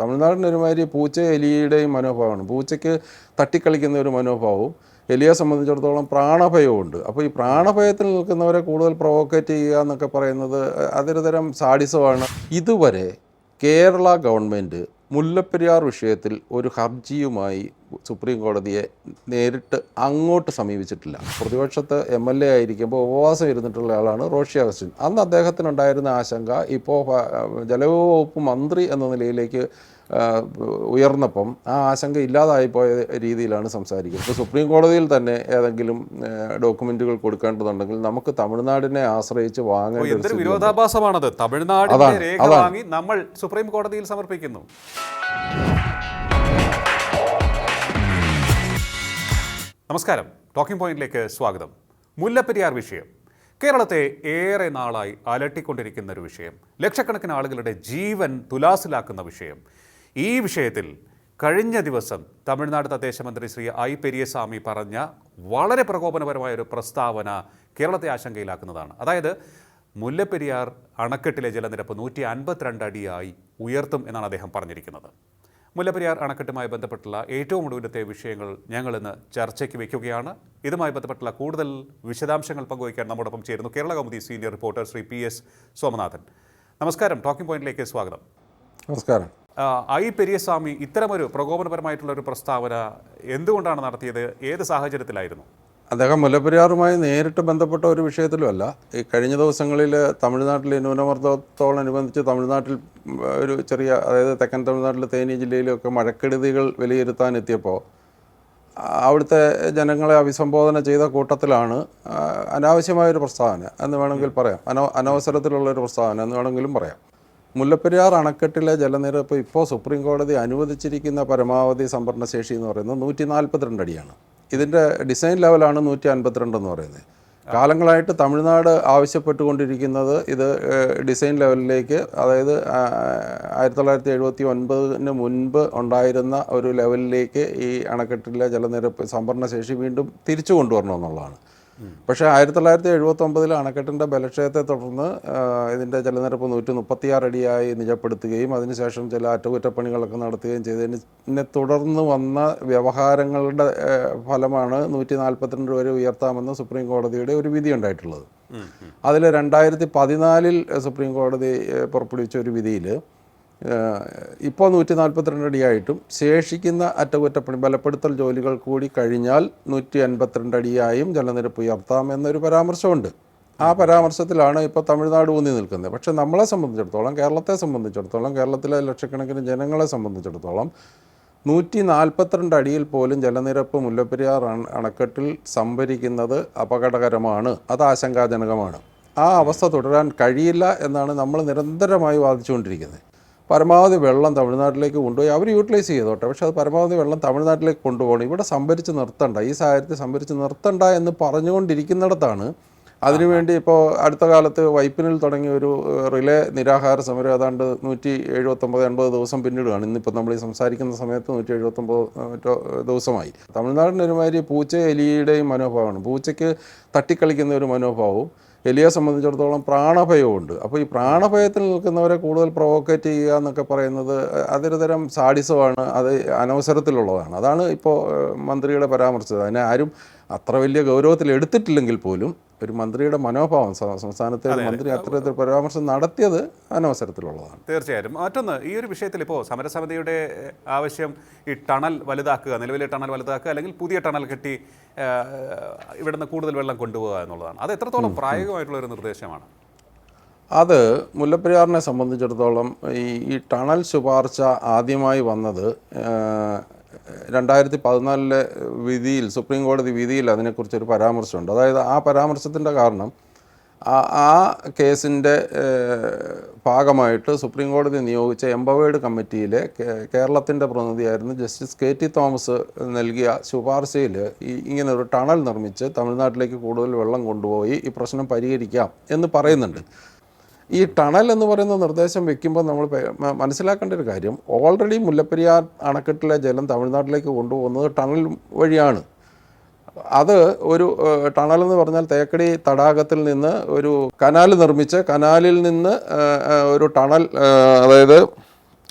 തമിഴ്നാടിന് ഒരുമാതിരി പൂച്ച എലിയുടെയും മനോഭാവമാണ്. പൂച്ചയ്ക്ക് തട്ടിക്കളിക്കുന്ന ഒരു മനോഭാവവും എലിയെ സംബന്ധിച്ചിടത്തോളം പ്രാണഭയമുണ്ട് അപ്പോൾ ഈ പ്രാണഭയത്തിൽ നിൽക്കുന്നവരെ കൂടുതൽ പ്രൊവോക്കേറ്റ് ചെയ്യുക എന്നൊക്കെ പറയുന്നത് അതൊരു തരം സാഡിസമാണ്. ഇതുവരെ കേരള ഗവൺമെന്റ് മുല്ലപ്പെരിയാർ വിഷയത്തിൽ ഒരു ഹർജിയുമായി സുപ്രീം കോടതിയെ നേരിട്ട് അങ്ങോട്ട് സമീപിച്ചിട്ടില്ല. പ്രതിപക്ഷത്ത് എം എൽ എ ആയിരിക്കുമ്പോൾ ഉപവാസം ഇരുന്നിട്ടുള്ള ആളാണ് റോഷി അഗസ്റ്റിൻ. അന്ന് അദ്ദേഹത്തിനുണ്ടായിരുന്ന ആശങ്ക ഇപ്പോൾ ജലവകുപ്പ് മന്ത്രി എന്ന നിലയിലേക്ക് ഉയർന്നപ്പം ആ ആശങ്ക ഇല്ലാതായി പോയ രീതിയിലാണ് സംസാരിക്കുന്നത്. ഇപ്പോൾ സുപ്രീം കോടതിയിൽ തന്നെ ഏതെങ്കിലും ഡോക്യുമെന്റുകൾ കൊടുക്കേണ്ടതുണ്ടെങ്കിൽ നമുക്ക് തമിഴ്നാടിനെ ആശ്രയിച്ച് വാങ്ങേണ്ടത് വാങ്ങേണ്ട ഒരു എന്തൊരു സ്ഥിതി വിരോധാഭാസമാണത്. തമിഴ്നാടിന്റെ അതാണ്, രേഖ വാങ്ങി നമ്മൾ സുപ്രീം കോടതിയിൽ സമർപ്പിക്കുന്നു. നമസ്കാരം. ടോക്കിംഗ് പോയിന്റിലേക്ക് സ്വാഗതം. മുല്ലപ്പെരിയാർ വിഷയം. കേരളത്തെ ഏറെ നാളായി അലട്ടിക്കൊണ്ടിരിക്കുന്ന ഒരു വിഷയം. ലക്ഷക്കണക്കിന് ആളുകളുടെ ജീവൻ തുലാസിലാക്കുന്ന വിഷയം. ഈ വിഷയത്തിൽ കഴിഞ്ഞ ദിവസം തമിഴ്നാട് തദ്ദേശ മന്ത്രി ശ്രീ ഐ പെരിയസ്വാമി പറഞ്ഞ വളരെ പ്രകോപനപരമായ ഒരു പ്രസ്താവന കേരളത്തെ ആശങ്കയിലാക്കുന്നതാണ്. അതായത് മുല്ലപ്പെരിയാർ അണക്കെട്ടിലെ ജലനിരപ്പ് നൂറ്റി അൻപത്തിരണ്ട് അടിയായി ഉയർത്തും എന്നാണ് അദ്ദേഹം പറഞ്ഞിരിക്കുന്നത്. മുല്ലപ്പെരിയാർ അണക്കെട്ടുമായി ബന്ധപ്പെട്ടുള്ള ഏറ്റവും ഒടുവിലത്തെ വിഷയങ്ങൾ ഞങ്ങൾ ഇന്ന് ചർച്ചയ്ക്ക് വയ്ക്കുകയാണ്. ഇതുമായി ബന്ധപ്പെട്ടുള്ള കൂടുതൽ വിശദാംശങ്ങൾ പങ്കുവയ്ക്കാൻ നമ്മോടൊപ്പം ചേരുന്നു Kerala Kaumudi senior reporter Shri P S Somanathan. നമസ്കാരം ടോക്കിംഗ് പോയിന്റിലേക്ക് സ്വാഗതം. നമസ്കാരം. ഐ പെരിയസ്വാമി ഇത്തരമൊരു പ്രകോപനപരമായിട്ടുള്ള ഒരു പ്രസ്താവന എന്തുകൊണ്ടാണ് നടത്തിയത്? ഏത് സാഹചര്യത്തിലായിരുന്നു? അദ്ദേഹം മുല്ലപ്പെരിയാറുമായി നേരിട്ട് ബന്ധപ്പെട്ട ഒരു വിഷയത്തിലുമല്ല ഈ കഴിഞ്ഞ ദിവസങ്ങളിൽ തമിഴ്നാട്ടിലെ ന്യൂനമർദ്ദത്തോടനുബന്ധിച്ച് തമിഴ്നാട്ടിൽ ഒരു ചെറിയ അതായത് തെക്കൻ തമിഴ്നാട്ടിലെ തേനി ജില്ലയിലൊക്കെ മഴക്കെടുതികൾ വിലയിരുത്താൻ എത്തിയപ്പോൾ അവിടുത്തെ ജനങ്ങളെ അഭിസംബോധന ചെയ്ത കൂട്ടത്തിലാണ് അനാവശ്യമായൊരു പ്രസ്താവന എന്ന് വേണമെങ്കിൽ പറയാം. അനോ അനവസരത്തിലുള്ളൊരു പ്രസ്താവന എന്ന് വേണമെങ്കിലും പറയാം. മുല്ലപ്പെരിയാർ അണക്കെട്ടിലെ ജലനിരപ്പ് ഇപ്പോൾ സുപ്രീം കോടതി അനുവദിച്ചിരിക്കുന്ന പരമാവധി സംഭരണ ശേഷി എന്ന് പറയുന്നത് നൂറ്റി നാൽപ്പത്തിരണ്ട് അടിയാണ്. ഇതിന്റെ ഡിസൈൻ ലെവലാണ് നൂറ്റി അൻപത്തിരണ്ട് എന്ന് പറയുന്നത്. കാലങ്ങളായിട്ട് തമിഴ്നാട് ആവശ്യപ്പെട്ടുകൊണ്ടിരിക്കുന്നത് ഇത് ഡിസൈൻ ലെവലിലേക്ക് അതായത് ആയിരത്തി തൊള്ളായിരത്തി എഴുപത്തി ഒൻപതിന് മുൻപ് ഉണ്ടായിരുന്ന ഒരു ലെവലിലേക്ക് ഈ അണക്കെട്ടിലെ ജലനിരപ്പ് സംഭരണ ശേഷി വീണ്ടും തിരിച്ചു കൊണ്ടുവരണമെന്നുള്ളതാണ്. പക്ഷേ ആയിരത്തി തൊള്ളായിരത്തി എഴുപത്തി ഒമ്പതിൽ അണക്കെട്ടിന്റെ ബലക്ഷയത്തെ തുടർന്ന് ഇതിന്റെ ജലനിരപ്പ് നൂറ്റി മുപ്പത്തിയാറ് അടിയായി നിജപ്പെടുത്തുകയും അതിനുശേഷം ചില അറ്റകുറ്റപ്പണികളൊക്കെ നടത്തുകയും ചെയ്തതിനെ തുടർന്ന് വന്ന വ്യവഹാരങ്ങളുടെ ഫലമാണ് നൂറ്റി നാൽപ്പത്തിരണ്ട് വരെ ഉയർത്താമെന്ന് സുപ്രീം കോടതിയുടെ ഒരു വിധി ഉണ്ടായിട്ടുള്ളത്. അതിൽ രണ്ടായിരത്തി പതിനാലിൽ സുപ്രീം കോടതി പുറപ്പെടുവിച്ച ഒരു വിധിയിൽ ഇപ്പോൾ നൂറ്റി നാൽപ്പത്തിരണ്ട് അടിയായിട്ടും ശേഷിക്കുന്ന അറ്റകുറ്റപ്പണി ബലപ്പെടുത്തൽ ജോലികൾ കൂടി കഴിഞ്ഞാൽ നൂറ്റി അൻപത്തിരണ്ട് അടിയായും ജലനിരപ്പ് ഉയർത്താം എന്നൊരു പരാമർശമുണ്ട്. ആ പരാമർശത്തിലാണ് ഇപ്പോൾ തമിഴ്നാട് ഊന്നി നിൽക്കുന്നത്. പക്ഷേ നമ്മളെ സംബന്ധിച്ചിടത്തോളം കേരളത്തെ സംബന്ധിച്ചിടത്തോളം കേരളത്തിലെ ലക്ഷക്കണക്കിന് ജനങ്ങളെ സംബന്ധിച്ചിടത്തോളം നൂറ്റി നാൽപ്പത്തിരണ്ട് അടിയിൽ പോലും ജലനിരപ്പ് മുല്ലപ്പെരിയാർ അണക്കെട്ടിൽ സംഭരിക്കുന്നത് അപകടകരമാണ്. അത് ആശങ്കാജനകമാണ്. ആ അവസ്ഥ തുടരാൻ കഴിയില്ല എന്നാണ് നമ്മൾ നിരന്തരമായി വാദിച്ചുകൊണ്ടിരിക്കുന്നത്. പരമാവധി വെള്ളം തമിഴ്നാട്ടിലേക്ക് കൊണ്ടുപോയി അവർ യൂട്ടിലൈസ് ചെയ്തോട്ടെ. പക്ഷേ അത് പരമാവധി വെള്ളം തമിഴ്നാട്ടിലേക്ക് കൊണ്ടുപോകണം. ഇവിടെ സംഭരിച്ച് നിർത്തണ്ട. ഈ സാഹചര്യത്തിൽ സംഭരിച്ച് നിർത്തണ്ട എന്ന് പറഞ്ഞുകൊണ്ടിരിക്കുന്നിടത്താണ് അതിനുവേണ്ടി ഇപ്പോൾ അടുത്ത കാലത്ത് വൈപ്പിനിൽ തുടങ്ങിയ ഒരു റിലേ നിരാഹാര സമരം ഏതാണ്ട് നൂറ്റി എഴുപത്തൊമ്പത് എൺപത് ദിവസം പിന്നിടുകയാണ്. ഇന്നിപ്പോൾ നമ്മൾ ഈ സംസാരിക്കുന്ന സമയത്ത് നൂറ്റി എഴുപത്തൊമ്പത് ദിവസമായി തമിഴ്നാടിന്റെ ഒരുമാതിരി പൂച്ച എലിയുടെയും മനോഭാവമാണ്. പൂച്ചയ്ക്ക് തട്ടിക്കളിക്കുന്ന ഒരു മനോഭാവവും എലിയെ സംബന്ധിച്ചിടത്തോളം പ്രാണഭയമുണ്ട് അപ്പോൾ ഈ പ്രാണഭയത്തിൽ നിൽക്കുന്നവരെ കൂടുതൽ പ്രൊവോക്കേറ്റ് ചെയ്യുക എന്നൊക്കെ പറയുന്നത് അതൊരു തരം സാഡിസമാണ് അത് അനവസരത്തിലുള്ളതാണ്. അതാണ് ഇപ്പോൾ മന്ത്രിയുടെ പരാമർശിച്ചത് അതിനെ ആരും അത്ര വലിയ ഗൗരവത്തിൽ എടുത്തിട്ടില്ലെങ്കിൽ പോലും ഒരു മന്ത്രിയുടെ മനോഭാവം സംസ്ഥാനത്തെ മന്ത്രി അത്തരത്തിൽ പരാമർശം നടത്തിയത് അനവസരത്തിലുള്ളതാണ്. തീർച്ചയായിട്ടും മറ്റൊന്ന് ഈ ഒരു വിഷയത്തിൽ ഇപ്പോൾ സമരസമിതിയുടെ ആവശ്യം ഈ ടണൽ വലുതാക്കുക നിലവിലെ ടണൽ വലുതാക്കുക അല്ലെങ്കിൽ പുതിയ ടണൽ കെട്ടി ഇവിടുന്ന് കൂടുതൽ വെള്ളം കൊണ്ടുപോകുക എന്നുള്ളതാണ്. അത് എത്രത്തോളം പ്രായോഗികമായിട്ടുള്ള ഒരു നിർദ്ദേശമാണ്? അത് മുല്ലപ്പെരിയാറിനെ സംബന്ധിച്ചിടത്തോളം ഈ ടണൽ ശുപാർശ ആദ്യമായി വന്നത് രണ്ടായിരത്തി പതിനാലിലെ വിധിയിൽ സുപ്രീം കോടതി വിധിയിൽ അതിനെക്കുറിച്ചൊരു പരാമർശമുണ്ട്. അതായത് ആ പരാമർശത്തിന്റെ കാരണം ആ കേസിന്റെ ഭാഗമായിട്ട് സുപ്രീം കോടതി നിയോഗിച്ച എംപവേർഡ് കമ്മിറ്റിയിലെ കേരളത്തിന്റെ പ്രതിനിധിയായിരുന്നു ജസ്റ്റിസ് കെ ടി തോമസ് നൽകിയ ശുപാർശയിൽ ഈ ഇങ്ങനെ ഒരു ടണൽ നിർമ്മിച്ച് തമിഴ്നാട്ടിലേക്ക് കൂടുതൽ വെള്ളം കൊണ്ടുപോയി ഈ പ്രശ്നം പരിഹരിക്കാം എന്ന് പറയുന്നുണ്ട്. ഈ ടണൽ എന്ന് പറയുന്ന നിർദ്ദേശം വെക്കുമ്പോൾ നമ്മൾ മനസ്സിലാക്കേണ്ട ഒരു കാര്യം ഓൾറെഡി മുല്ലപ്പെരിയാർ അണക്കെട്ടിലെ ജലം തമിഴ്നാട്ടിലേക്ക് കൊണ്ടുപോകുന്നത് ടണൽ വഴിയാണ്. അത് ഒരു ടണൽ എന്ന് പറഞ്ഞാൽ തേക്കടി തടാകത്തിൽ നിന്ന് ഒരു കനാൽ നിർമ്മിച്ച് കനാലിൽ നിന്ന് ഒരു ടണൽ അതായത്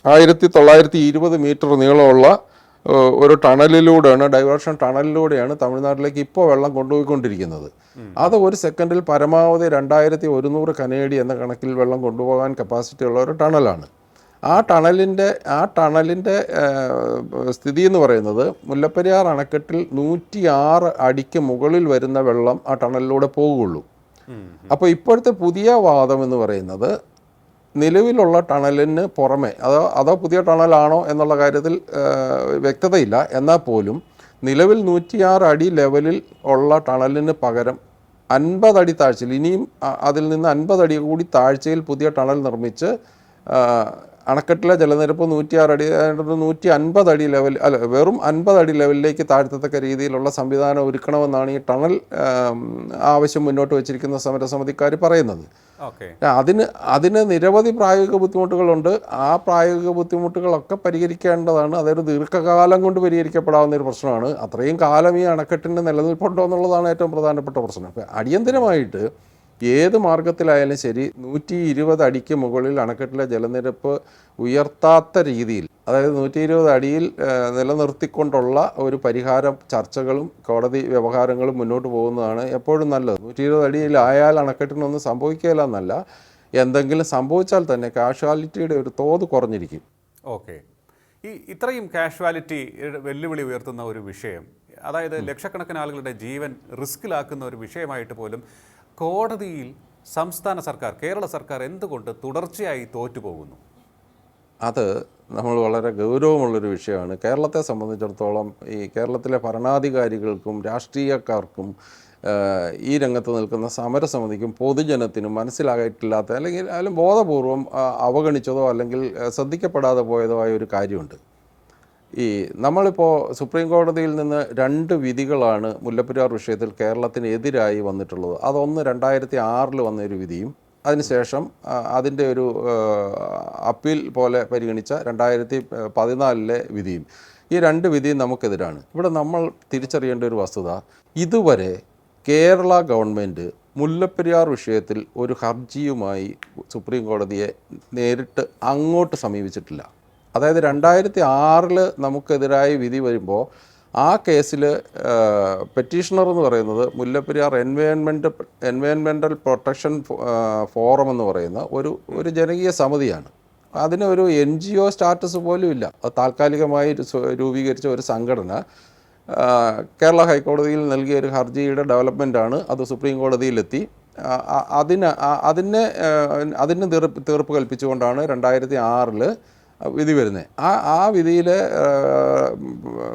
ആയിരത്തി തൊള്ളായിരത്തി ഇരുപത് മീറ്റർ നീളമുള്ള ഒരു ടണലിലൂടെയാണ് ഡൈവേർഷൻ ടണലിലൂടെയാണ് തമിഴ്നാട്ടിലേക്ക് ഇപ്പോൾ വെള്ളം കൊണ്ടുപോയിക്കൊണ്ടിരിക്കുന്നത്. അത് ഒരു സെക്കൻഡിൽ പരമാവധി രണ്ടായിരത്തി ഒരുന്നൂറ് കനേഡി എന്ന കണക്കിൽ വെള്ളം കൊണ്ടുപോകാൻ കപ്പാസിറ്റി ഉള്ള ഒരു ടണലാണ്. ആ ടണലിന്റെ ആ ടണലിന്റെ സ്ഥിതി എന്ന് പറയുന്നത് മുല്ലപ്പെരിയാർ അണക്കെട്ടിൽ നൂറ്റി ആറ് അടിക്ക് മുകളിൽ വരുന്ന വെള്ളം ആ ടണലിലൂടെ പോകുള്ളൂ. അപ്പോൾ ഇപ്പോഴത്തെ പുതിയ വാദം എന്ന് പറയുന്നത് നിലവിലുള്ള ടണലിന് പുറമെ അതോ അതോ പുതിയ ടണലാണോ എന്നുള്ള കാര്യത്തിൽ വ്യക്തതയില്ല. എന്നാൽ പോലും നിലവിൽ നൂറ്റിയാറ് അടി ലെവലിൽ ഉള്ള ടണലിന് പകരം അൻപത് അടി താഴ്ചയിൽ ഇനിയും അതിൽ നിന്ന് അൻപത് അടി കൂടി താഴ്ചയിൽ പുതിയ ടണൽ നിർമ്മിച്ച് അണക്കെട്ടിലെ ജലനിരപ്പ് നൂറ്റിയാറ് അടി നൂറ്റി അൻപത് അടി ലെവൽ അല്ല വെറും അൻപത് അടി ലെവലിലേക്ക് താഴ്ത്തത്തക്ക രീതിയിലുള്ള സംവിധാനം ഒരുക്കണമെന്നാണ് ഈ ടണൽ ആവശ്യം മുന്നോട്ട് വെച്ചിരിക്കുന്ന സമരസമിതിക്കാർ പറയുന്നത്. ഓക്കെ. അതിന് അതിന് നിരവധി പ്രായോഗിക ബുദ്ധിമുട്ടുകളുണ്ട്. ആ പ്രായോഗിക ബുദ്ധിമുട്ടുകളൊക്കെ പരിഹരിക്കേണ്ടതാണ്. അതൊരു ദീർഘകാലം കൊണ്ട് പരിഹരിക്കപ്പെടാവുന്ന ഒരു പ്രശ്നമാണ്. അത്രയും കാലം ഈ അണക്കെട്ടിന്റെ നിലനിൽപ്പുണ്ടോ എന്നുള്ളതാണ് ഏറ്റവും പ്രധാനപ്പെട്ട പ്രശ്നം. അപ്പം അടിയന്തരമായിട്ട് ഏത് മാർഗത്തിലായാലും ശരി നൂറ്റി ഇരുപത് അടിക്ക് മുകളിൽ അണക്കെട്ടിലെ ജലനിരപ്പ് ഉയർത്താത്ത രീതിയിൽ അതായത് നൂറ്റി ഇരുപത് അടിയിൽ നിലനിർത്തിക്കൊണ്ടുള്ള ഒരു പരിഹാര ചർച്ചകളും കോടതി വ്യവഹാരങ്ങളും മുന്നോട്ട് പോകുന്നതാണ് എപ്പോഴും നല്ലത്. നൂറ്റി ഇരുപത് അടിയിലായാൽ അണക്കെട്ടിനൊന്നും സംഭവിക്കുകയില്ല എന്നല്ല. എന്തെങ്കിലും സംഭവിച്ചാൽ തന്നെ കാഷ്വാലിറ്റിയുടെ ഒരു തോത് കുറഞ്ഞിരിക്കും. ഓക്കെ. ഈ ഇത്രയും കാഷ്വാലിറ്റി വെല്ലുവിളി ഉയർത്തുന്ന ഒരു വിഷയം അതായത് ലക്ഷക്കണക്കിന് ആളുകളുടെ ജീവൻ റിസ്കിലാക്കുന്ന ഒരു വിഷയമായിട്ട് പോലും കോടതിയിൽ സംസ്ഥാന സർക്കാർ കേരള സർക്കാർ എന്തുകൊണ്ട് തുടർച്ചയായി തോറ്റുപോകുന്നു? അത് നമ്മൾ വളരെ ഗൗരവമുള്ളൊരു വിഷയമാണ്. കേരളത്തെ സംബന്ധിച്ചിടത്തോളം ഈ കേരളത്തിലെ ഭരണാധികാരികൾക്കും രാഷ്ട്രീയക്കാർക്കും ഈ രംഗത്ത് നിൽക്കുന്ന സമരസമിതിക്കും പൊതുജനത്തിനും മനസ്സിലായിട്ടില്ലാത്ത അല്ലെങ്കിൽ അതിലും ബോധപൂർവം അവഗണിച്ചതോ അല്ലെങ്കിൽ ശ്രദ്ധിക്കപ്പെടാതെ പോയതോ ആയ ഒരു കാര്യമുണ്ട്. ഈ നമ്മളിപ്പോൾ സുപ്രീം കോടതിയിൽ നിന്ന് രണ്ട് വിധികളാണ് മുല്ലപ്പെരിയാർ വിഷയത്തിൽ കേരളത്തിനെതിരായി വന്നിട്ടുള്ളത്. അതൊന്ന് രണ്ടായിരത്തി ആറിൽ വന്നൊരു വിധിയും അതിനുശേഷം അതിന്റെ ഒരു അപ്പീൽ പോലെ പരിഗണിച്ച രണ്ടായിരത്തി പതിനാലിലെ വിധിയും. ഈ രണ്ട് വിധിയും നമുക്കെതിരാണ്. ഇവിടെ നമ്മൾ തിരിച്ചറിയേണ്ട ഒരു വസ്തുത ഇതുവരെ കേരള ഗവൺമെന്റ് മുല്ലപ്പെരിയാർ വിഷയത്തിൽ ഒരു ഹർജിയുമായി സുപ്രീം കോടതിയെ നേരിട്ട് അങ്ങോട്ട് സമീപിച്ചിട്ടില്ല. അതായത് രണ്ടായിരത്തി ആറിൽ നമുക്കെതിരായി വിധി വരുമ്പോൾ ആ കേസിൽ പെറ്റീഷണർ എന്ന് പറയുന്നത് മുല്ലപ്പെരിയാർ എൻവയോൺമെന്റ് എൻവയോൺമെന്റൽ പ്രൊട്ടക്ഷൻ ഫോറം എന്ന് പറയുന്ന ഒരു ഒരു ജനകീയ സമിതിയാണ്. അതിന് ഒരു എൻ ജി ഒ സ്റ്റാറ്റസ് പോലും ഇല്ല. അത് താൽക്കാലികമായി രൂപീകരിച്ച ഒരു സംഘടന കേരള ഹൈക്കോടതിയിൽ നൽകിയ ഒരു ഹർജിയുടെ ഡെവലപ്മെന്റാണ് അത് സുപ്രീം കോടതിയിലെത്തി. അതിന് അതിനെ അതിന് തീർപ്പ് തീർപ്പ് കൽപ്പിച്ചുകൊണ്ടാണ് രണ്ടായിരത്തി ആറിൽ വിധി വരുന്നത് ആ ആ വിധിയിലെ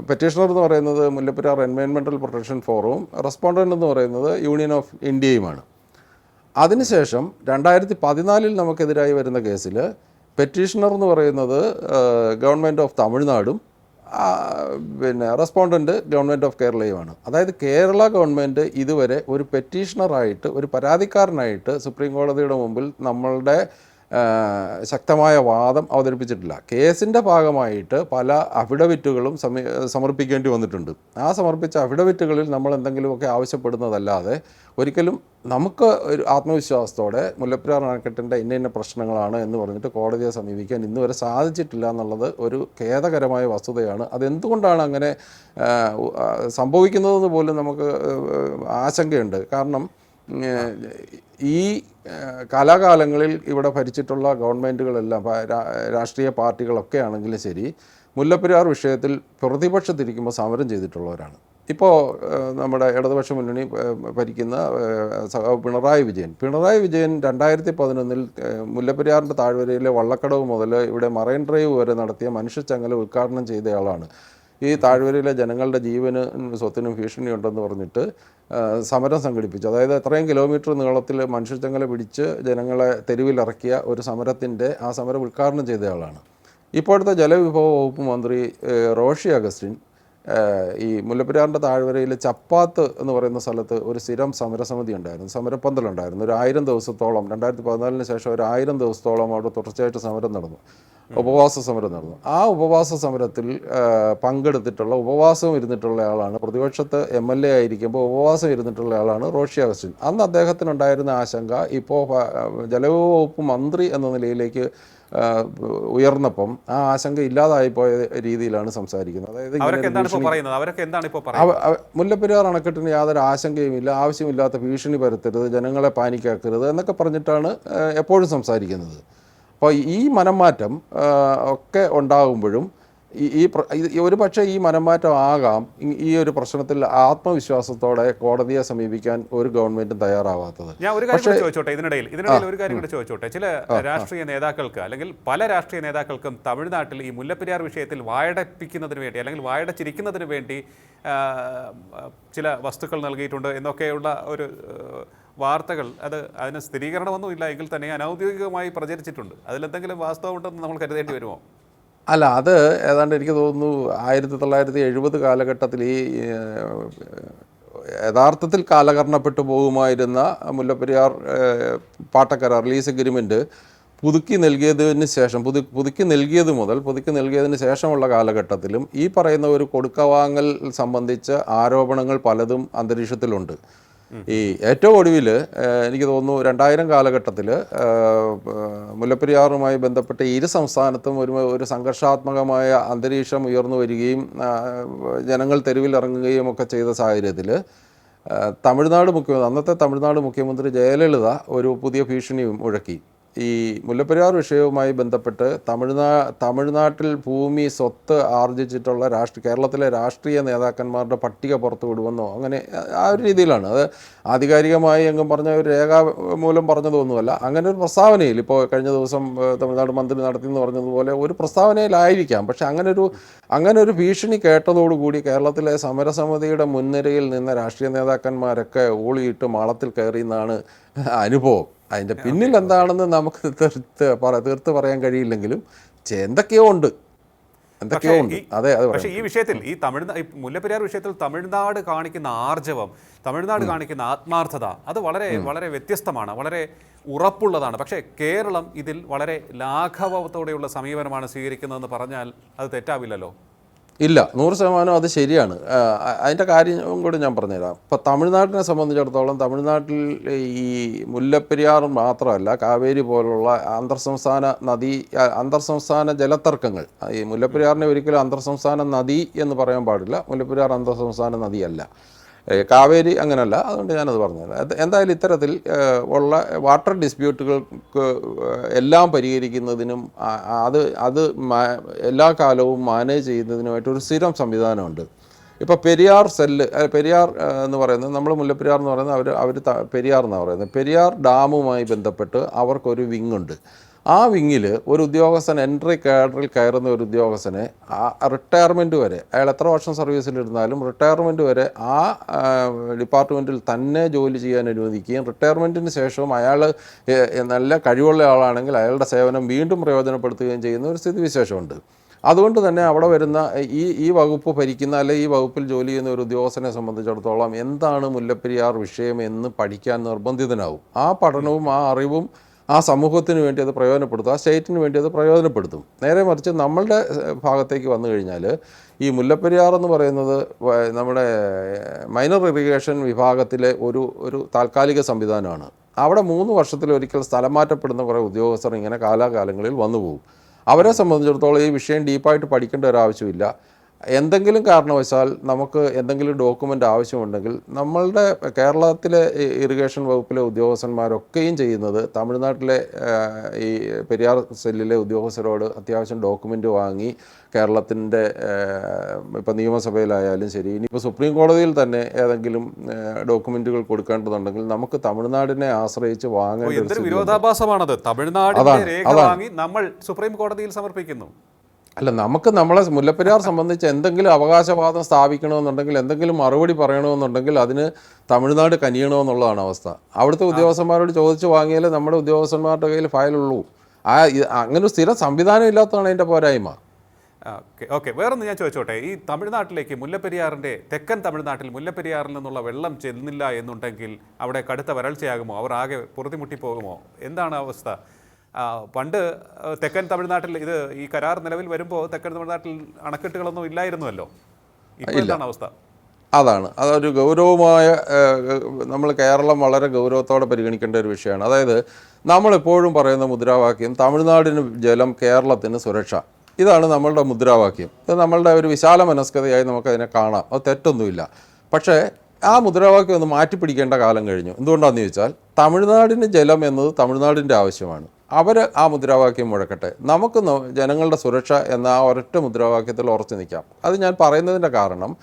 പെറ്റീഷണർ എന്ന് പറയുന്നത് മുല്ലപ്പെരിയാർ എൻവയൺമെന്റൽ പ്രൊട്ടക്ഷൻ ഫോറവും റെസ്പോണ്ടന്റ് എന്ന് പറയുന്നത് യൂണിയൻ ഓഫ് ഇന്ത്യയുമാണ് അതിനുശേഷം രണ്ടായിരത്തി പതിനാലിൽ നമുക്കെതിരായി വരുന്ന കേസിൽ പെറ്റീഷണർ എന്ന് പറയുന്നത് ഗവൺമെന്റ് ഓഫ് തമിഴ്നാടും പിന്നെ റെസ്പോണ്ടന്റ് ഗവൺമെന്റ് ഓഫ് കേരളയുമാണ് അതായത് കേരള ഗവൺമെന്റ് ഇതുവരെ ഒരു പെറ്റീഷണറായിട്ട് ഒരു പരാതിക്കാരനായിട്ട് സുപ്രീം കോടതിയുടെ മുമ്പിൽ നമ്മളുടെ ശക്തമായ വാദം അവതരിപ്പിച്ചിട്ടില്ല. കേസിന്റെ ഭാഗമായിട്ട് പല അഫിഡവിറ്റുകളും സമർപ്പിക്കേണ്ടി വന്നിട്ടുണ്ട്. ആ സമർപ്പിച്ച അഫിഡവിറ്റുകളിൽ നമ്മൾ എന്തെങ്കിലുമൊക്കെ ആവശ്യപ്പെടുന്നതല്ലാതെ ഒരിക്കലും നമുക്ക് ഒരു ആത്മവിശ്വാസത്തോടെ മുല്ലപ്പെരിയാർ അണക്കെട്ടിന്റെ ഇന്ന ഇന്ന പ്രശ്നങ്ങളാണ് എന്ന് പറഞ്ഞിട്ട് കോടതിയെ സമീപിക്കാൻ ഇന്ന് വരെ സാധിച്ചിട്ടില്ല എന്നുള്ളത് ഒരു ഖേദകരമായ വസ്തുതയാണ്. അതെന്തുകൊണ്ടാണ് അങ്ങനെ സംഭവിക്കുന്നതെന്ന് പോലും നമുക്ക് ആശങ്കയുണ്ട്. കാരണം ഈ കലാകാലങ്ങളിൽ ഇവിടെ ഭരിച്ചിട്ടുള്ള ഗവൺമെന്റുകളെല്ലാം രാഷ്ട്രീയ പാർട്ടികളൊക്കെ ആണെങ്കിലും ശരി മുല്ലപ്പെരിയാർ വിഷയത്തിൽ പ്രതിപക്ഷത്തിരിക്കുമ്പോൾ സമരം ചെയ്തിട്ടുള്ളവരാണ്. ഇപ്പോൾ നമ്മുടെ ഇടതുപക്ഷ മുന്നണി ഭരിക്കുന്ന പിണറായി വിജയൻ. പിണറായി വിജയൻ രണ്ടായിരത്തി പതിനൊന്നിൽ മുല്ലപ്പെരിയാറിന്റെ താഴ്വരയിലെ വള്ളക്കടവ് മുതൽ ഇവിടെ മറൈൻ ഡ്രൈവ് വരെ നടത്തിയ മനുഷ്യച്ചങ്ങല ഉദ്ഘാടനം ചെയ്തയാളാണ്. ഈ താഴ്വരയിലെ ജനങ്ങളുടെ ജീവന് സ്വത്തിനും ഭീഷണി ഉണ്ടെന്ന് പറഞ്ഞിട്ട് സമരം സംഘടിപ്പിച്ചു. അതായത് എത്രയും കിലോമീറ്റർ നീളത്തിൽ മനുഷ്യച്ചങ്ങല പിടിച്ച് ജനങ്ങളെ തെരുവിലിറക്കിയ ഒരു സമരത്തിന്റെ ആ സമരം ഉദ്ഘാടനം ചെയ്തയാളാണ് ഇപ്പോഴത്തെ ജലവിഭവ വകുപ്പ് മന്ത്രി റോഷി അഗസ്റ്റിൻ ഈ മുല്ലപ്പെരിയാറിന്റെ താഴ്വരയിൽ ചപ്പാത്ത് എന്ന് പറയുന്ന സ്ഥലത്ത് ഒരു സ്ഥിരം സമരസമിതി ഉണ്ടായിരുന്നു സമരപ്പന്തലുണ്ടായിരുന്നു ഒരു ആയിരം ദിവസത്തോളം രണ്ടായിരത്തി പതിനാലിന് ശേഷം ഒരു ആയിരം ദിവസത്തോളം അവിടെ തുടർച്ചയായിട്ട് സമരം നടന്നു. ഉപവാസ സമരം നടന്നു. ആ ഉപവാസ സമരത്തിൽ പങ്കെടുത്തിട്ടുള്ള ഉപവാസം ഇരുന്നിട്ടുള്ള ആളാണ് പ്രതിപക്ഷത്ത് എം എൽ എ ആയിരിക്കുമ്പോൾ ഉപവാസം ഇരുന്നിട്ടുള്ള ആളാണ് റോഷി അഗസ്റ്റിൻ. അന്ന് അദ്ദേഹത്തിനുണ്ടായിരുന്ന ആശങ്ക ഇപ്പോൾ ജലവകുപ്പ് മന്ത്രി എന്ന നിലയിലേക്ക് ഉയർന്നപ്പം ആ ആശങ്ക ഇല്ലാതായി പോയ രീതിയിലാണ് സംസാരിക്കുന്നത്. അതായത് മുല്ലപ്പെരിയാർ അണക്കെട്ടിന് യാതൊരു ആശങ്കയും ഇല്ല ആവശ്യമില്ലാത്ത ഭീഷണി പരത്തരുത് ജനങ്ങളെ പാനിക്കാക്കരുത് എന്നൊക്കെ പറഞ്ഞിട്ടാണ് എപ്പോഴും സംസാരിക്കുന്നത്. അപ്പോൾ ഈ മനംമാറ്റം ഒക്കെ ഉണ്ടാകുമ്പോഴും ഈ ഈ ഒരു പക്ഷേ ഈ മനംമാറ്റം ആകാം ഈ- ഒരു പ്രശ്നത്തിൽ ആത്മവിശ്വാസത്തോടെ കോടതിയെ സമീപിക്കാൻ ഒരു ഗവൺമെന്റും തയ്യാറാവാത്തത്. ഞാൻ ഒരു കാര്യം ചോദിച്ചോട്ടെ ഇതിനിടയിൽ ഇതിനിടയിൽ ഒരു കാര്യം കൂടെ ചോദിച്ചോട്ടെ. ചില രാഷ്ട്രീയ നേതാക്കൾക്ക് അല്ലെങ്കിൽ പല രാഷ്ട്രീയ നേതാക്കൾക്കും തമിഴ്നാട്ടിൽ ഈ മുല്ലപ്പെരിയാർ വിഷയത്തിൽ വായടപ്പിക്കുന്നതിന് വേണ്ടി അല്ലെങ്കിൽ വായടച്ചിരിക്കുന്നതിന് വേണ്ടി ചില വസ്തുക്കൾ നൽകിയിട്ടുണ്ട് എന്നൊക്കെയുള്ള ഒരു വാർത്തകൾ അത് അതിന് സ്ഥിരീകരണമൊന്നും ഇല്ല എങ്കിൽ തന്നെ അനൗദ്യോഗികമായി പ്രചരിച്ചിട്ടുണ്ട്. അതിലെന്തെങ്കിലും വാസ്തവമുണ്ടെന്ന് നമ്മൾ കരുതേണ്ടി വരുമോ? അല്ല അത് ഏതാണ്ട് എനിക്ക് തോന്നുന്നു ആയിരത്തി തൊള്ളായിരത്തി എഴുപത് കാലഘട്ടത്തിൽ ഈ യഥാർത്ഥത്തിൽ കാലകരണപ്പെട്ടു പോകുമായിരുന്ന മുല്ലപ്പെരിയാർ പാട്ടക്കരാർ റിലീസ് എഗ്രിമെന്റ് പുതുക്കി നൽകിയതിന് ശേഷം പുതു പുതുക്കി നൽകിയത് മുതൽ പുതുക്കി നൽകിയതിന് ശേഷമുള്ള കാലഘട്ടത്തിലും ഈ പറയുന്ന ഒരു കൊടുക്കവാങ്ങൽ സംബന്ധിച്ച ആരോപണങ്ങൾ പലതും അന്തരീക്ഷത്തിലുണ്ട്. ഈ ഏറ്റവും ഒടുവിൽ എനിക്ക് തോന്നുന്നു രണ്ടായിരം കാലഘട്ടത്തിൽ മുല്ലപ്പെരിയാറുമായി ബന്ധപ്പെട്ട് ഇരു സംസ്ഥാനത്തും ഒരു ഒരു സംഘർഷാത്മകമായ അന്തരീക്ഷം ഉയർന്നു വരികയും ജനങ്ങൾ തെരുവിലിറങ്ങുകയും ഒക്കെ ചെയ്ത സാഹചര്യത്തിൽ തമിഴ്നാട് മുഖ്യമന്ത്രി അന്നത്തെ തമിഴ്നാട് മുഖ്യമന്ത്രി ജയലളിത ഒരു പുതിയ ഭീഷണിയും മുഴക്കി. ഈ മുല്ലപ്പെരിയാർ വിഷയവുമായി ബന്ധപ്പെട്ട് തമിഴ്നാ തമിഴ്നാട്ടിൽ ഭൂമി സ്വത്ത് ആർജിച്ചിട്ടുള്ള രാഷ്ട്രീയ കേരളത്തിലെ രാഷ്ട്രീയ നേതാക്കന്മാരുടെ പട്ടിക പുറത്തു വിടുമെന്നോ അങ്ങനെ ആ ഒരു രീതിയിലാണ്. അത് ആധികാരികമായി എങ്ങും പറഞ്ഞ ഒരു രേഖാമൂലം പറഞ്ഞതൊന്നുമല്ല. അങ്ങനെ ഒരു പ്രസ്താവനയിൽ ഇപ്പോൾ കഴിഞ്ഞ ദിവസം തമിഴ്നാട് മന്ത്രി നടത്തി എന്ന് പറഞ്ഞതുപോലെ ഒരു പ്രസ്താവനയിലായിരിക്കാം. പക്ഷെ അങ്ങനെ ഒരു അങ്ങനെ ഒരു ഭീഷണി കേട്ടതോടുകൂടി കേരളത്തിലെ സമരസമിതിയുടെ മുൻനിരയിൽ നിന്ന രാഷ്ട്രീയ നേതാക്കന്മാരൊക്കെ ഓളിയിട്ട് മാളത്തിൽ കയറി എന്നാണ് അനുഭവം. അതിന്റെ പിന്നിൽ എന്താണെന്ന് നമുക്ക് തീർത്ത് പറ തീർത്ത് പറയാൻ കഴിയില്ലെങ്കിലും എന്തൊക്കെയോ ഉണ്ട്. എന്തൊക്കെയോ ഉണ്ട്. അതെ അതെ പക്ഷേ ഈ വിഷയത്തിൽ ഈ തമിഴ്നാട് മുല്ലപ്പെരിയാർ വിഷയത്തിൽ തമിഴ്നാട് കാണിക്കുന്ന ആർജവം തമിഴ്നാട് കാണിക്കുന്ന ആത്മാർത്ഥത അത് വളരെ വളരെ വ്യത്യസ്തമാണ് വളരെ ഉറപ്പുള്ളതാണ്. പക്ഷേ കേരളം ഇതിൽ വളരെ ലാഘവത്തോടെയുള്ള സമീപനമാണ് സ്വീകരിക്കുന്നതെന്ന് പറഞ്ഞാൽ അത് തെറ്റാവില്ലല്ലോ? ഇല്ല നൂറ് ശതമാനം അത് ശരിയാണ്. അതിന്റെ കാര്യം കൂടി ഞാൻ പറഞ്ഞുതരാം. ഇപ്പോൾ തമിഴ്നാട്ടിനെ സംബന്ധിച്ചിടത്തോളം തമിഴ്നാട്ടിൽ ഈ മുല്ലപ്പെരിയാർ മാത്രമല്ല കാവേരി പോലുള്ള അന്തർ സംസ്ഥാന നദി അന്തർ സംസ്ഥാന ജലത്തർക്കങ്ങൾ ഈ മുല്ലപ്പെരിയാറിനെ ഒരിക്കലും അന്തർ സംസ്ഥാന നദി എന്ന് പറയാൻ പാടില്ല. മുല്ലപ്പെരിയാർ അന്തർ സംസ്ഥാന നദിയല്ല. കാവേരി അങ്ങനല്ല. അതുകൊണ്ട് ഞാനത് പറഞ്ഞത്. എന്തായാലും ഇത്തരത്തിൽ ഉള്ള വാട്ടർ ഡിസ്പ്യൂട്ടുകൾക്ക് എല്ലാം പരിഹരിക്കുന്നതിനും അത് അത് എല്ലാ കാലവും മാനേജ് ചെയ്യുന്നതിനുമായിട്ട് ഒരു സ്ഥിരം സംവിധാനമുണ്ട്. ഇപ്പോൾ പെരിയാർ സെല്ല് പെരിയാർ എന്ന് പറയുന്നത് നമ്മൾ മുല്ലപ്പെരിയാർ എന്ന് പറയുന്നത് അവർ അവർ പെരിയാർ എന്നാണ് പറയുന്നത്. പെരിയാർ ഡാമുമായി ബന്ധപ്പെട്ട് അവർക്കൊരു വിങ്ങുണ്ട്. ആ വിങ്ങിൽ ഒരു ഉദ്യോഗസ്ഥൻ എൻട്രി കാഡറിൽ കയറുന്ന ഒരു ഉദ്യോഗസ്ഥനെ ആ റിട്ടയർമെന്റ് വരെ അയാൾ എത്ര വർഷം സർവീസിലിരുന്നാലും റിട്ടയർമെന്റ് വരെ ആ ഡിപ്പാർട്ട്മെന്റിൽ തന്നെ ജോലി ചെയ്യാൻ അനുവദിക്കുകയും റിട്ടയർമെന്റിന് ശേഷവും അയാൾ നല്ല കഴിവുള്ള ആളാണെങ്കിൽ അയാളുടെ സേവനം വീണ്ടും പ്രയോജനപ്പെടുത്തുകയും ചെയ്യുന്ന ഒരു സ്ഥിതിവിശേഷമുണ്ട്. അതുകൊണ്ട് തന്നെ അവിടെ വരുന്ന ഈ ഈ വകുപ്പ് ഭരിക്കുന്ന അല്ലെ ഈ വകുപ്പിൽ ജോലി ചെയ്യുന്ന ഒരു ഉദ്യോഗസ്ഥനെ സംബന്ധിച്ചിടത്തോളം എന്താണ് മുല്ലപ്പെരിയാർ വിഷയം എന്ന് പഠിക്കാൻ നിർബന്ധിതനാവും. ആ പഠനവും ആ അറിവും ആ സമൂഹത്തിന് വേണ്ടി അത് പ്രയോജനപ്പെടുത്തും ആ സ്റ്റേറ്റിന് വേണ്ടി അത് പ്രയോജനപ്പെടുത്തും. നേരെ മറിച്ച് നമ്മളുടെ ഭാഗത്തേക്ക് വന്നു കഴിഞ്ഞാൽ ഈ മുല്ലപ്പെരിയാർ എന്ന് പറയുന്നത് നമ്മുടെ മൈനർ ഇറിഗേഷൻ വിഭാഗത്തിലെ ഒരു ഒരു താൽക്കാലിക സംവിധാനമാണ്. അവിടെ മൂന്ന് വർഷത്തിലൊരിക്കൽ സ്ഥലം മാറ്റപ്പെടുന്ന കുറേ ഉദ്യോഗസ്ഥർ ഇങ്ങനെ കാലാകാലങ്ങളിൽ വന്നു പോകും. അവരെ സംബന്ധിച്ചിടത്തോളം ഈ വിഷയം ഡീപ്പായിട്ട് പഠിക്കേണ്ട ഒരു ആവശ്യമില്ല. എന്തെങ്കിലും കാരണവശാൽ നമുക്ക് എന്തെങ്കിലും ഡോക്യുമെന്റ് ആവശ്യമുണ്ടെങ്കിൽ നമ്മളുടെ കേരളത്തിലെ ഇറിഗേഷൻ വകുപ്പിലെ ഉദ്യോഗസ്ഥന്മാരൊക്കെയും ചെയ്യുന്നത് തമിഴ്നാട്ടിലെ ഈ പെരിയാർ സെല്ലിലെ ഉദ്യോഗസ്ഥരോട് അത്യാവശ്യം ഡോക്യുമെന്റ് വാങ്ങി കേരളത്തിന്റെ ഇപ്പം നിയമസഭയിലായാലും ശരി ഇനിയിപ്പോൾ സുപ്രീം കോടതിയിൽ തന്നെ ഏതെങ്കിലും ഡോക്യുമെന്റുകൾ കൊടുക്കേണ്ടതുണ്ടെങ്കിൽ നമുക്ക് തമിഴ്നാടിനെ ആശ്രയിച്ച് വാങ്ങേണ്ട വിരോധാഭാസമാണത്. തമിഴ്നാട് അതാണ്, അതാണ്. വാങ്ങി നമ്മൾ സുപ്രീം കോടതിയിൽ സമർപ്പിക്കുന്നു. അല്ല നമുക്ക് നമ്മളെ മുല്ലപ്പെരിയാർ സംബന്ധിച്ച് എന്തെങ്കിലും അവകാശവാദം സ്ഥാപിക്കണമെന്നുണ്ടെങ്കിൽ എന്തെങ്കിലും മറുപടി പറയണമെന്നുണ്ടെങ്കിൽ അതിന് തമിഴ്നാട് കനിയണമെന്നുള്ളതാണ് അവസ്ഥ. അവിടുത്തെ ഉദ്യോഗസ്ഥന്മാരോട് ചോദിച്ചു വാങ്ങിയാലേ നമ്മുടെ ഉദ്യോഗസ്ഥന്മാരുടെ കയ്യിൽ ഫയലുള്ളൂ ആ അങ്ങനെ ഒരു സ്ഥിരം സംവിധാനം ഇല്ലാത്തതാണ് അതിന്റെ പോരായ്മ. Okay okay. വേറൊന്ന് ഞാൻ ചോദിച്ചോട്ടെ ഈ തമിഴ്നാട്ടിലേക്ക് മുല്ലപ്പെരിയാറിന്റെ തെക്കൻ തമിഴ്നാട്ടിൽ മുല്ലപ്പെരിയാറിൽ നിന്നുള്ള വെള്ളം ചെല്ലുന്നില്ല എന്നുണ്ടെങ്കിൽ അവിടെ കടുത്ത വരൾച്ചയാകുമോ? അവർ ആകെ പൊറുതിമുട്ടിപ്പോകുമോ? എന്താണ് അവസ്ഥ? പണ്ട് തെക്കൻ തമിഴ്നാട്ടിൽ ഇത് ഈ കരാർ നിലവിൽ വരുമ്പോൾ തെക്കൻ തമിഴ്നാട്ടിൽ അണക്കെട്ടുകളൊന്നും ഇല്ലായിരുന്നുവല്ലോ. ഇപ്പോൾ എന്താണ് അവസ്ഥ? അതാണ്. അതൊരു ഗൗരവമായ നമ്മൾ കേരളം വളരെ ഗൗരവത്തോടെ പരിഗണിക്കേണ്ട ഒരു വിഷയമാണ്. അതായത് നമ്മളെപ്പോഴും പറയുന്ന മുദ്രാവാക്യം തമിഴ്നാടിന് ജലം കേരളത്തിന് സുരക്ഷ. ഇതാണ് നമ്മളുടെ മുദ്രാവാക്യം. ഇത് നമ്മളുടെ ഒരു വിശാല മനസ്കതയായി നമുക്കതിനെ കാണാം. അത് തെറ്റൊന്നുമില്ല. പക്ഷേ ആ മുദ്രാവാക്യം ഒന്ന് മാറ്റിപ്പിടിക്കേണ്ട കാലം കഴിഞ്ഞു. എന്തുകൊണ്ടാണെന്ന് ചോദിച്ചാൽ തമിഴ്നാടിന് ജലം എന്നത് തമിഴ്നാടിന്റെ ആവശ്യമാണ്. അവർ ആ മുദ്രാവാക്യം മുഴക്കട്ടെ. നമുക്ക് ജനങ്ങളുടെ സുരക്ഷ എന്ന ആ ഒരൊറ്റ മുദ്രാവാക്യത്തിൽ ഉറച്ചു നിൽക്കാം. അത് ഞാൻ പറയുന്നതിന്റെ കാരണം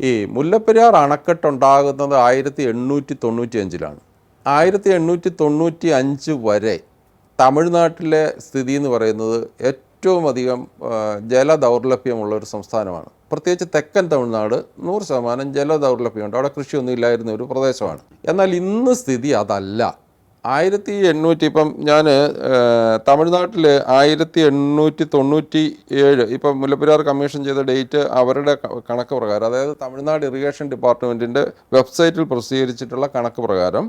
ഈ മുല്ലപ്പെരിയാർ അണക്കെട്ടുണ്ടാകുന്നത് ആയിരത്തി എണ്ണൂറ്റി തൊണ്ണൂറ്റി അഞ്ചിലാണ് ആയിരത്തി എണ്ണൂറ്റി തൊണ്ണൂറ്റി അഞ്ച് വരെ തമിഴ്നാട്ടിലെ സ്ഥിതി എന്ന് പറയുന്നത് ഏറ്റവും അധികം ജലദൗർലഭ്യമുള്ള ഒരു സംസ്ഥാനമാണ്. പ്രത്യേകിച്ച് തെക്കൻ തമിഴ്നാട് നൂറ് ശതമാനം ജലദൗർലഭ്യമുണ്ട്. അവിടെ കൃഷിയൊന്നും ഇല്ലായിരുന്ന ഒരു പ്രദേശമാണ്. എന്നാൽ ഇന്ന് സ്ഥിതി അതല്ല. ആയിരത്തി എണ്ണൂറ്റി ഇപ്പം ഞാൻ തമിഴ്നാട്ടിൽ ആയിരത്തി എണ്ണൂറ്റി തൊണ്ണൂറ്റി ഏഴ് ഇപ്പം മുല്ലപ്പെരിയാർ കമ്മീഷൻ ചെയ്ത ഡേറ്റ് അവരുടെ കണക്ക് പ്രകാരം അതായത് തമിഴ്നാട് ഇറിഗേഷൻ ഡിപ്പാർട്ട്മെന്റിന്റെ വെബ്സൈറ്റിൽ പ്രസിദ്ധീകരിച്ചിട്ടുള്ള കണക്ക് പ്രകാരം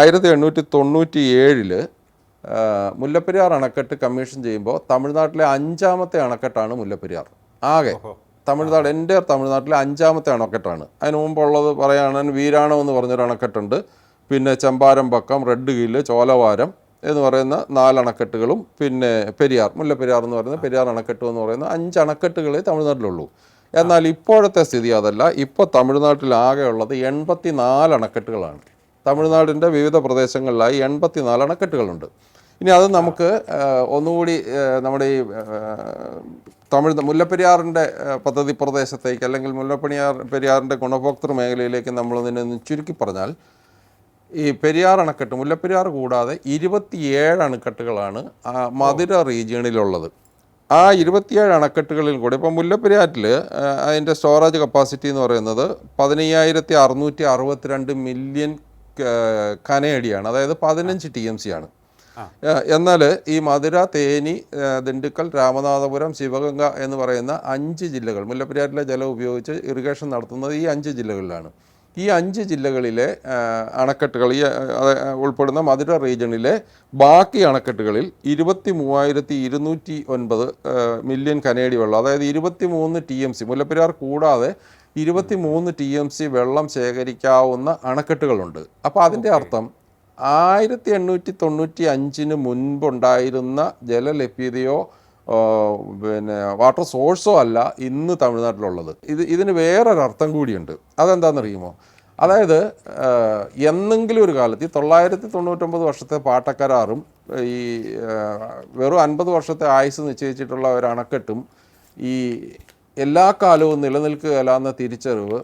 ആയിരത്തി എണ്ണൂറ്റി തൊണ്ണൂറ്റി ഏഴിൽ മുല്ലപ്പെരിയാർ അണക്കെട്ട് കമ്മീഷൻ ചെയ്യുമ്പോൾ തമിഴ്നാട്ടിലെ അഞ്ചാമത്തെ അണക്കെട്ടാണ് മുല്ലപ്പെരിയാർ. ആകെ തമിഴ്നാട് എന്റെ തമിഴ്നാട്ടിലെ അഞ്ചാമത്തെ അണക്കെട്ടാണ്. അതിന് മുമ്പുള്ളത് പറയുകയാണെങ്കിൽ വീരാണം എന്ന് പറഞ്ഞൊരു അണക്കെട്ടുണ്ട്. പിന്നെ ചെമ്പാരം പക്കം റെഡ് ഹില്ല് ചോലവാരം എന്ന് പറയുന്ന നാല് അണക്കെട്ടുകളും പിന്നെ പെരിയാർ മുല്ലപ്പെരിയാർ എന്ന് പറയുന്ന പെരിയാർ അണക്കെട്ട് എന്ന് പറയുന്ന അഞ്ച് അണക്കെട്ടുകളെ തമിഴ്നാട്ടിലുള്ളൂ. എന്നാൽ ഇപ്പോഴത്തെ സ്ഥിതി അതല്ല. ഇപ്പോൾ തമിഴ്നാട്ടിൽ ആകെ ഉള്ളത് എൺപത്തി നാല് അണക്കെട്ടുകളാണ്. തമിഴ്നാടിന്റെ വിവിധ പ്രദേശങ്ങളിലായി എൺപത്തി നാല് അണക്കെട്ടുകളുണ്ട്. ഇനി അത് നമുക്ക് ഒന്നുകൂടി നമ്മുടെ ഈ തമിഴ് മുല്ലപ്പെരിയാറിന്റെ പദ്ധതി പ്രദേശത്തേക്ക് അല്ലെങ്കിൽ മുല്ലപ്പെരിയാർ പെരിയാറിന്റെ ഗുണഭോക്തൃ മേഖലയിലേക്ക് നമ്മളതിനെ ഒന്ന് ചുരുക്കി പറഞ്ഞാൽ ഈ പെരിയാർ അണക്കെട്ട് മുല്ലപ്പെരിയാർ കൂടാതെ ഇരുപത്തിയേഴ് അണക്കെട്ടുകളാണ് ആ മധുര റീജിയണിലുള്ളത്. ആ ഇരുപത്തിയേഴ് അണക്കെട്ടുകളിൽ കൂടെ ഇപ്പോൾ മുല്ലപ്പെരിയാറ്റിൽ അതിന്റെ സ്റ്റോറേജ് കപ്പാസിറ്റി എന്ന് പറയുന്നത് പതിനയ്യായിരത്തി അറുന്നൂറ്റി അറുപത്തിരണ്ട് മില്യൺ കനയടിയാണ് അതായത് പതിനഞ്ച് ടി എം സി ആണ്. എന്നാൽ ഈ മധുര തേനി ദിണ്ടുക്കൽ രാമനാഥപുരം ശിവഗംഗ എന്ന് പറയുന്ന അഞ്ച് ജില്ലകൾ മുല്ലപ്പെരിയാറ്റിലെ ജലം ഉപയോഗിച്ച് ഇറിഗേഷൻ നടത്തുന്നത് ഈ അഞ്ച് ജില്ലകളിലാണ്. ഈ അഞ്ച് ജില്ലകളിലെ അണക്കെട്ടുകൾ ഈ ഉൾപ്പെടുന്ന മധുര റീജിയണിലെ ബാക്കി അണക്കെട്ടുകളിൽ ഇരുപത്തി മൂവായിരത്തി ഇരുന്നൂറ്റി ഒൻപത് മില്യൺ കനേഡി വെള്ളം അതായത് ഇരുപത്തി മൂന്ന് ടി എം സി മുല്ലപ്പെരിയാർ കൂടാതെ ഇരുപത്തി മൂന്ന് ടി എം സി വെള്ളം ശേഖരിക്കാവുന്ന അണക്കെട്ടുകളുണ്ട്. അപ്പോൾ അതിന്റെ അർത്ഥം ആയിരത്തി എണ്ണൂറ്റി തൊണ്ണൂറ്റി അഞ്ചിന് മുൻപുണ്ടായിരുന്ന ജലലഭ്യതയോ പിന്നെ വാട്ടർ സോഴ്സോ അല്ല ഇന്ന് തമിഴ്നാട്ടിലുള്ളത്. ഇത് ഇതിന് വേറൊരർത്ഥം കൂടിയുണ്ട്. അതെന്താണെന്നറിയുമോ? അതായത് എന്നെങ്കിലും ഒരു കാലത്ത് ഈ തൊള്ളായിരത്തി തൊണ്ണൂറ്റൊമ്പത് വർഷത്തെ പാട്ടക്കരാറും ഈ വെറും അൻപത് വർഷത്തെ ആയുസ് നിശ്ചയിച്ചിട്ടുള്ള ഒരു അണക്കെട്ടും ഈ എല്ലാ കാലവും നിലനിൽക്കുകയല്ല എന്ന തിരിച്ചറിവ്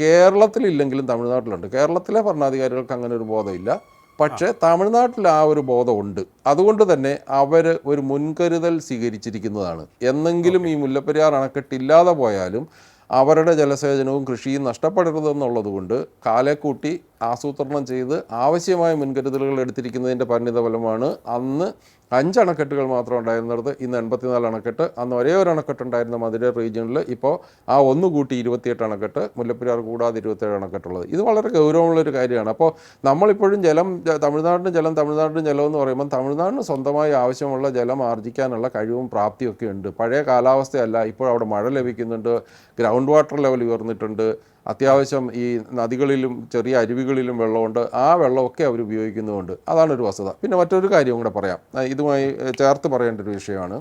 കേരളത്തിലില്ലെങ്കിലും തമിഴ്നാട്ടിലുണ്ട്. കേരളത്തിലെ ഭരണാധികാരികൾക്ക് അങ്ങനെ ഒരു ബോധമില്ല. പക്ഷേ തമിഴ്നാട്ടിൽ ആ ഒരു ബോധമുണ്ട്. അതുകൊണ്ട് തന്നെ അവർ ഒരു മുൻകരുതൽ സ്വീകരിച്ചിരിക്കുന്നതാണ്. എന്നെങ്കിലും ഈ മുല്ലപ്പെരിയാർ അണക്കെട്ട് ഇല്ലാതെ പോയാലും അവരുടെ ജലസേചനവും കൃഷിയും നഷ്ടപ്പെടരുതെന്നുള്ളത് കൊണ്ട് കാലേക്കൂട്ടി ആസൂത്രണം ചെയ്ത് ആവശ്യമായ മുൻകരുതലുകൾ എടുത്തിരിക്കുന്നതിന്റെ പരിണിത ഫലമാണ് അന്ന് അഞ്ച് അണക്കെട്ടുകൾ മാത്രം ഉണ്ടായിരുന്നിടത്ത്. ഇന്ന് എൺപത്തിനാല് അണക്കെട്ട് അന്ന് ഒരേ ഒരു അണക്കെട്ട് ഉണ്ടായിരുന്ന മധുര റീജിയണിൽ ഇപ്പോൾ ആ ഒന്ന് കൂട്ടി ഇരുപത്തിയെട്ട് അണക്കെട്ട് മുല്ലപ്പെരിയാർ കൂടാതെ ഇരുപത്തേഴ് അണക്കെട്ടുള്ളത്. ഇത് വളരെ ഗൗരവമുള്ളൊരു കാര്യമാണ്. അപ്പോൾ നമ്മളിപ്പോഴും ജലം തമിഴ്നാടിന് ജലം തമിഴ്നാടിന് ജലം എന്ന് പറയുമ്പോൾ തമിഴ്നാടിന് സ്വന്തമായി ആവശ്യമുള്ള ജലം ആർജിക്കാനുള്ള കഴിവും പ്രാപ്തിയൊക്കെ ഉണ്ട്. പഴയ കാലാവസ്ഥയല്ല ഇപ്പോൾ അവിടെ മഴ ലഭിക്കുന്നുണ്ട് ഗ്രൗണ്ട് വാട്ടർ ലെവൽ ഉയർന്നിട്ടുണ്ട്. അത്യാവശ്യം ഈ നദികളിലും ചെറിയ അരുവികളിലും വെള്ളമുണ്ട്. ആ വെള്ളമൊക്കെ അവർ ഉപയോഗിക്കുന്നുമുണ്ട് അതാണൊരു വസ്തുത. പിന്നെ മറ്റൊരു കാര്യവും കൂടെ പറയാം. ഇതുമായി ചേർത്ത് പറയേണ്ട ഒരു വിഷയമാണ്.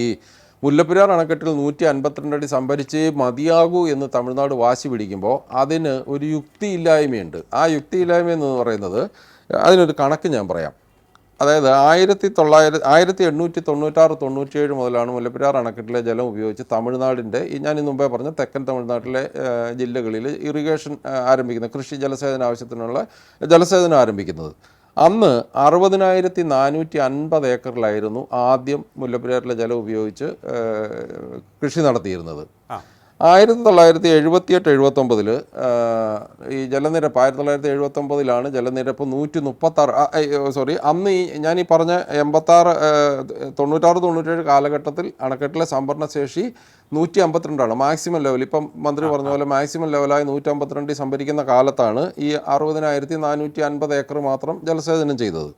ഈ മുല്ലപ്പെരിയാർ അണക്കെട്ടിൽ നൂറ്റി അൻപത്തിരണ്ട് അടി സംഭരിച്ചേ മതിയാകൂ എന്ന് തമിഴ്നാട് വാശി പിടിക്കുമ്പോൾ അതിന് ഒരു യുക്തിയില്ലായ്മയുണ്ട്. ആ യുക്തിയില്ലായ്മ എന്ന് പറയുന്നത് അതിനൊരു കണക്ക് ഞാൻ പറയാം. അതായത് ആയിരത്തി തൊള്ളായിരത്തി ആയിരത്തി എണ്ണൂറ്റി തൊണ്ണൂറ്റാറ് തൊണ്ണൂറ്റിയേഴ് മുതലാണ് മുല്ലപ്പെരിയാർ അണക്കെട്ടിലെ ജലം ഉപയോഗിച്ച് തമിഴ്നാടിന്റെ ഞാൻ ഇന്ന് മുമ്പേ പറഞ്ഞ തെക്കൻ തമിഴ്നാട്ടിലെ ജില്ലകളിൽ ഇറിഗേഷൻ ആരംഭിക്കുന്നത് കൃഷി ജലസേചന ആവശ്യത്തിനുള്ള ജലസേചനം ആരംഭിക്കുന്നത്. അന്ന് അറുപതിനായിരത്തി നാനൂറ്റി അൻപത് ഏക്കറിലായിരുന്നു ആദ്യം മുല്ലപ്പെരിയാറിലെ ജലം ഉപയോഗിച്ച് കൃഷി നടത്തിയിരുന്നത്. ആയിരത്തി തൊള്ളായിരത്തി എഴുപത്തിയെട്ട് എഴുപത്തൊമ്പതിൽ ഈ ജലനിരപ്പ് ആയിരത്തി തൊള്ളായിരത്തി എഴുപത്തൊമ്പതിലാണ് ജലനിരപ്പ് നൂറ്റി മുപ്പത്താറ് സോറി അന്ന് ഈ ഞാൻ ഈ പറഞ്ഞ എൺപത്താറ് തൊണ്ണൂറ്റാറ് തൊണ്ണൂറ്റേഴ് കാലഘട്ടത്തിൽ അണക്കെട്ടിലെ സംഭരണ ശേഷി നൂറ്റി അമ്പത്തിരണ്ടാണ് മാക്സിമം ലെവൽ. ഇപ്പം മന്ത്രി പറഞ്ഞ പോലെ മാക്സിമം ലെവലായി നൂറ്റി അമ്പത്തിരണ്ടിൽ സംഭരിക്കുന്ന കാലത്താണ് ഈ അറുപതിനായിരത്തി നാനൂറ്റി അൻപത് ഏക്കർ മാത്രം ജലസേചനം ചെയ്തത്.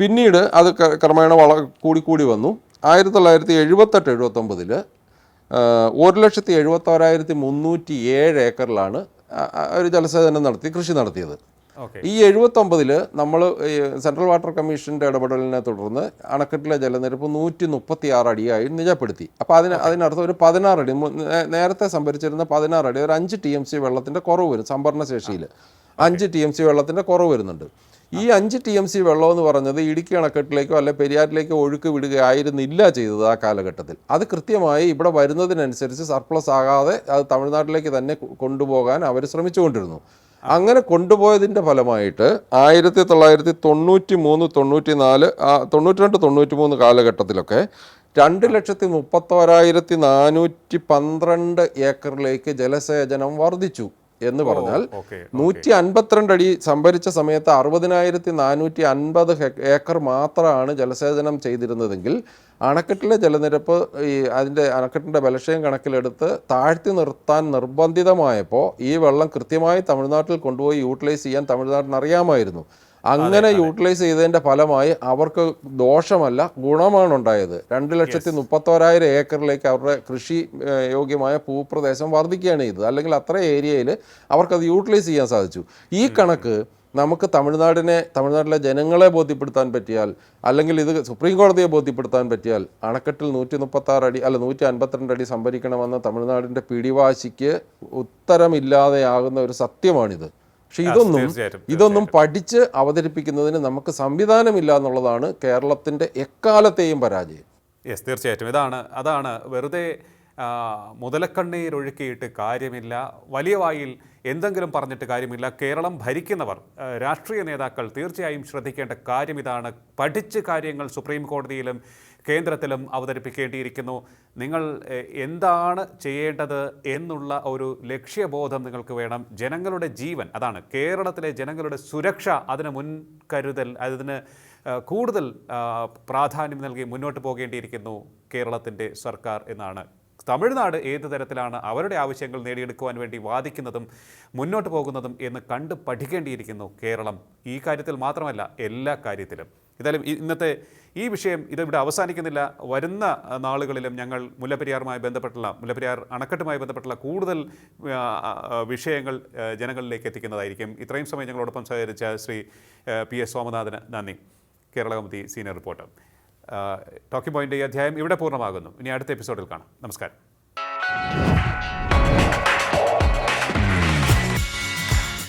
പിന്നീട് അത് ക്രമേണ വള കൂടിക്കൂടി വന്നു. ആയിരത്തി തൊള്ളായിരത്തി എഴുപത്തെട്ട് എഴുപത്തൊമ്പതിൽ ഒരു ലക്ഷത്തി എഴുപത്തോരായിരത്തി മുന്നൂറ്റി ഏഴ് ഏക്കറിലാണ് ഒരു ജലസേചനം നടത്തി കൃഷി നടത്തിയത്. ഓക്കെ. ഈ എഴുപത്തൊമ്പതിൽ നമ്മൾ സെൻട്രൽ വാട്ടർ കമ്മീഷന്റെ ഇടപെടലിനെ തുടർന്ന് അണക്കെട്ടിലെ ജലനിരപ്പ് നൂറ്റി മുപ്പത്തി ആറ് അടിയായി നിജപ്പെടുത്തി. അപ്പോൾ അതിന് അതിനർത്ഥം ഒരു പതിനാറ് അടി നേരത്തെ സംഭരിച്ചിരുന്ന പതിനാറ് അടി ഒരു അഞ്ച് ടി എം സി വെള്ളത്തിന്റെ കുറവ് വരും സംഭരണ ശേഷിയിൽ അഞ്ച് ടി എം സി വെള്ളത്തിന്റെ കുറവ് വരുന്നുണ്ട്. ഈ അഞ്ച് ടി എം സി വെള്ളം എന്ന് പറഞ്ഞത് ഇടുക്കി അണക്കെട്ടിലേക്കോ അല്ലെ പെരിയാറിലേക്കോ ഒഴുക്ക് വിടുകയായിരുന്നില്ല ചെയ്തത് ആ കാലഘട്ടത്തിൽ. അത് കൃത്യമായി ഇവിടെ വരുന്നതിനനുസരിച്ച് സർപ്ലസ് ആകാതെ അത് തമിഴ്നാട്ടിലേക്ക് തന്നെ കൊണ്ടുപോകാൻ അവർ ശ്രമിച്ചുകൊണ്ടിരുന്നു. അങ്ങനെ കൊണ്ടുപോയതിന്റെ ഫലമായിട്ട് ആയിരത്തി തൊള്ളായിരത്തി തൊണ്ണൂറ്റി മൂന്ന് തൊണ്ണൂറ്റി നാല് തൊണ്ണൂറ്റി രണ്ട് തൊണ്ണൂറ്റി മൂന്ന് കാലഘട്ടത്തിലൊക്കെ രണ്ട് ലക്ഷത്തി മുപ്പത്തോരായിരത്തി നാനൂറ്റി പന്ത്രണ്ട് ഏക്കറിലേക്ക് ജലസേചനം വർദ്ധിച്ചു. എന്ന് പറഞ്ഞാൽ നൂറ്റി അൻപത്തിരണ്ട് അടി സംഭരിച്ച സമയത്ത് അറുപതിനായിരത്തി നാനൂറ്റി അൻപത് ഏക്കർ മാത്രമാണ് ജലസേചനം ചെയ്തിരുന്നതെങ്കിൽ അണക്കെട്ടിലെ ജലനിരപ്പ് ഈ അതിന്റെ അണക്കെട്ടിന്റെ ബലക്ഷയം കണക്കിലെടുത്ത് താഴ്ത്തി നിർത്താൻ നിർബന്ധിതമായപ്പോൾ ഈ വെള്ളം കൃത്യമായി തമിഴ്നാട്ടിൽ കൊണ്ടുപോയി യൂട്ടിലൈസ് ചെയ്യാൻ തമിഴ്നാടിന് അറിയാമായിരുന്നു. അങ്ങനെ യൂട്ടിലൈസ് ചെയ്തതിന്റെ ഫലമായി അവർക്ക് ദോഷമല്ല ഗുണമാണ് ഉണ്ടായത്. രണ്ട് ലക്ഷത്തി മുപ്പത്തോരായിരം ഏക്കറിലേക്ക് അവരുടെ കൃഷി യോഗ്യമായ ഭൂപ്രദേശം വർദ്ധിക്കുകയാണ് ചെയ്തത്. അല്ലെങ്കിൽ അത്ര ഏരിയയിൽ അവർക്കത് യൂട്ടിലൈസ് ചെയ്യാൻ സാധിച്ചു. ഈ കണക്ക് നമുക്ക് തമിഴ്നാടിനെ തമിഴ്നാട്ടിലെ ജനങ്ങളെ ബോധ്യപ്പെടുത്താൻ പറ്റിയാൽ അല്ലെങ്കിൽ ഇത് സുപ്രീം കോടതിയെ ബോധ്യപ്പെടുത്താൻ പറ്റിയാൽ അണക്കെട്ടിൽ നൂറ്റി മുപ്പത്തി ആറ് അടി അല്ല നൂറ്റി അൻപത്തിരണ്ട് അടി സംഭരിക്കണമെന്ന തമിഴ്നാടിന്റെ പിടിവാശിക്ക് ഉത്തരമില്ലാതെയാകുന്ന ഒരു സത്യമാണിത്. പക്ഷെ ഇതൊന്നും ഇതൊന്നും പഠിച്ച് അവതരിപ്പിക്കുന്നതിന് നമുക്ക് സംവിധാനമില്ല എന്നുള്ളതാണ് കേരളത്തിന്റെ എക്കാലത്തെയും പരാജയം. യെസ് തീർച്ചയായിട്ടും. ഇതാണ് അതാണ് വെറുതെ മുതലക്കണ്ണീരൊഴുക്കിയിട്ട് കാര്യമില്ല. വലിയ വായിൽ എന്തെങ്കിലും പറഞ്ഞിട്ട് കാര്യമില്ല. കേരളം ഭരിക്കുന്നവർ രാഷ്ട്രീയ നേതാക്കൾ തീർച്ചയായും ശ്രദ്ധിക്കേണ്ട കാര്യം ഇതാണ്. പഠിച്ച് കാര്യങ്ങൾ സുപ്രീം കോടതിയിലും കേന്ദ്രത്തിലും അവതരിപ്പിക്കേണ്ടിയിരിക്കുന്നു. നിങ്ങൾ എന്താണ് ചെയ്യേണ്ടത് എന്നുള്ള ഒരു ലക്ഷ്യബോധം നിങ്ങൾക്ക് വേണം. ജനങ്ങളുടെ ജീവൻ അതാണ് കേരളത്തിലെ ജനങ്ങളുടെ സുരക്ഷ അതിന് മുൻകരുതൽ അതിന് കൂടുതൽ പ്രാധാന്യം നൽകി മുന്നോട്ട് പോകേണ്ടിയിരിക്കുന്നു കേരളത്തിന്റെ സർക്കാർ എന്നാണ്. തമിഴ്നാട് ഏത് തരത്തിലാണ് അവരുടെ ആവശ്യങ്ങൾ നേടിയെടുക്കുവാൻ വേണ്ടി വാദിക്കുന്നതും മുന്നോട്ട് പോകുന്നതും എന്ന് കണ്ട് പഠിക്കേണ്ടിയിരിക്കുന്നു കേരളം. ഈ കാര്യത്തിൽ മാത്രമല്ല എല്ലാ കാര്യത്തിലും. ഏതായാലും ഇന്നത്തെ ഈ വിഷയം ഇതിവിടെ അവസാനിക്കുന്നില്ല. വരുന്ന നാളുകളിലും ഞങ്ങൾ മുല്ലപ്പെരിയാറുമായി ബന്ധപ്പെട്ടുള്ള മുല്ലപ്പെരിയാർ അണക്കെട്ടുമായി ബന്ധപ്പെട്ടുള്ള കൂടുതൽ വിഷയങ്ങൾ ജനങ്ങളിലേക്ക് എത്തിക്കുന്നതായിരിക്കും. ഇത്രയും സമയം ഞങ്ങളോടൊപ്പം സഹകരിച്ച ശ്രീ പി എസ് സോമനാഥന് നന്ദി. Kerala Kaumudi senior reporter. Talking point ഈ അധ്യായം ഇവിടെ പൂർണമാകുന്നു. ഇനി അടുത്ത എപ്പിസോഡിൽ കാണാം. നമസ്കാരം.